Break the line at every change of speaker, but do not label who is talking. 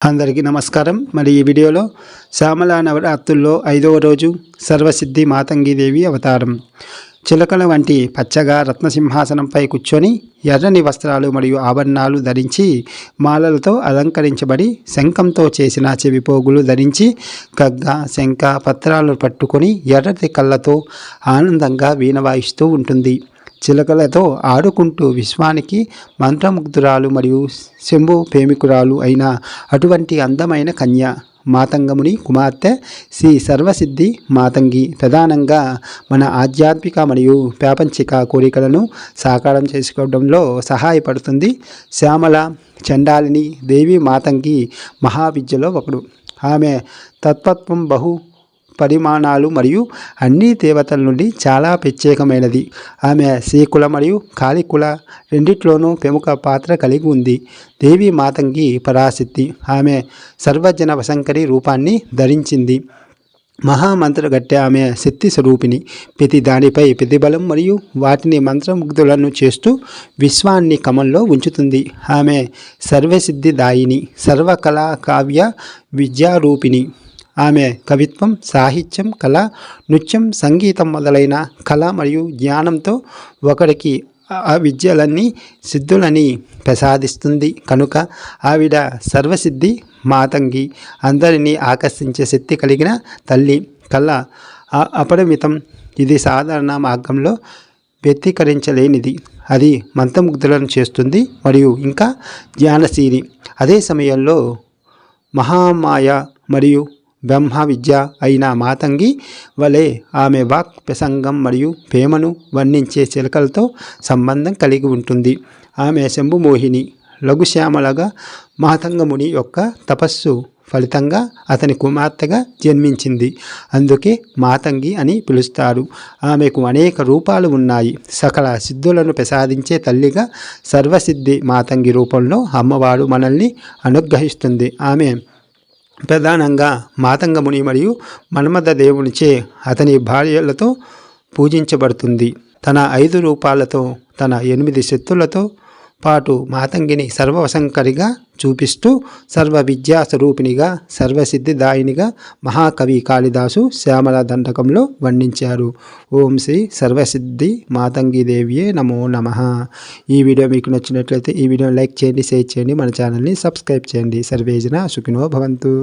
అందరికీ నమస్కారం. మరి ఈ వీడియోలో శ్యామల నవరాత్రుల్లో ఐదవ రోజు సర్వసిద్ధి మాతంగిదేవి అవతారం. చిలకల వంటి పచ్చగా రత్నసింహాసనంపై కూర్చొని ఎర్రని వస్త్రాలు మరియు ఆభరణాలు ధరించి మాలలతో అలంకరించబడి శంఖంతో చేసిన చెవిపోగులు ధరించి గగ్గ శంఖ పత్రాలు పట్టుకొని ఎర్రటి కళ్ళతో ఆనందంగా వీణ వాయిస్తూ ఉంటుంది. చిలకలతో ఆడుకుంటూ విశ్వానికి మంత్రముగ్ధురాలు మరియు శంభు ప్రేమికురాలు అయిన అటువంటి అందమైన కన్య మాతంగముని కుమార్తె శ్రీ సర్వసిద్ధి మాతంగి. ప్రధానంగా మన ఆధ్యాత్మిక మరియు ప్రాపంచిక కోరికలను సాకారం చేసుకోవడంలో సహాయపడుతుంది. శ్యామల చండాలిని దేవి మాతంగి మహావిద్యలో ఒకడు. ఆమె తత్వత్వం బహు పరిమాణాలు మరియు అన్ని దేవతల నుండి చాలా ప్రత్యేకమైనది. ఆమె శ్రీకుల మరియు కాళికుల రెండిట్లోనూ ప్రముఖ పాత్ర కలిగి ఉంది. దేవి మాతంగి పరాశక్తి. ఆమె సర్వజన వశంకరి రూపాన్ని ధరించింది. మహామంత్రగట్టె ఆమె శక్తి స్వరూపిణి. ప్రతి దానిపై ప్రతిబలం మరియు వాటిని మంత్రముగ్ధులను చేస్తూ విశ్వాన్ని కమంలో ఉంచుతుంది. ఆమె సర్వసిద్ధిదాయిని సర్వకళా కావ్య విద్యారూపిణి. ఆమె కవిత్వం సాహిత్యం కళ నృత్యం సంగీతం మొదలైన కళ మరియు జ్ఞానంతో ఒకరికి ఆ విద్యలన్నీ సిద్ధులని ప్రసాదిస్తుంది. కనుక ఆవిడ సర్వసిద్ధి మాతంగి అందరినీ ఆకర్షించే శక్తి కలిగిన తల్లి. కళ అపరిమితం. ఇది సాధారణ మార్గంలో వ్యక్తీకరించలేనిది అది మంత్రముగ్ధులను చేస్తుంది మరియు ఇంకా జ్ఞానశీలి. అదే సమయంలో మహామాయ మరియు బ్రహ్మ విద్య అయిన మాతంగి వలె ఆమె వాక్ ప్రసంగం మరియు ప్రేమను వర్ణించే చిలకలతో సంబంధం కలిగి ఉంటుంది. ఆమె శంభుమోహిని లఘుశ్యామలగా మాతంగముని యొక్క తపస్సు ఫలితంగా అతని కుమార్తెగా జన్మించింది. అందుకే మాతంగి అని పిలుస్తారు. ఆమెకు అనేక రూపాలు ఉన్నాయి. సకల సిద్ధులను ప్రసాదించే తల్లిగా సర్వసిద్ధి మాతంగి రూపంలో అమ్మవారు మనల్ని అనుగ్రహిస్తుంది. ఆమె ప్రధానంగా మాతంగముని మరియు మన్మథ దేవునిచే అతని భార్యలతో పూజించబడుతుంది. తన ఐదు రూపాలతో తన ఎనిమిది శక్తులతో పాటు మాతంగిని సర్వవశంకరిగా చూపిస్తూ సర్వ విద్యా స్వరూపిణిగా సర్వసిద్ధిదాయినిగా మహాకవి కాళిదాసు శ్యామల దండకంలో వర్ణించారు. ఓం శ్రీ సర్వసిద్ధి మాతంగిదేవియే నమో నమ. ఈ వీడియో మీకు నచ్చినట్లయితే ఈ వీడియో లైక్ చేయండి షేర్ చేయండి మన ఛానల్ని సబ్స్క్రైబ్ చేయండి. సర్వేజన సుఖినో భవంతు.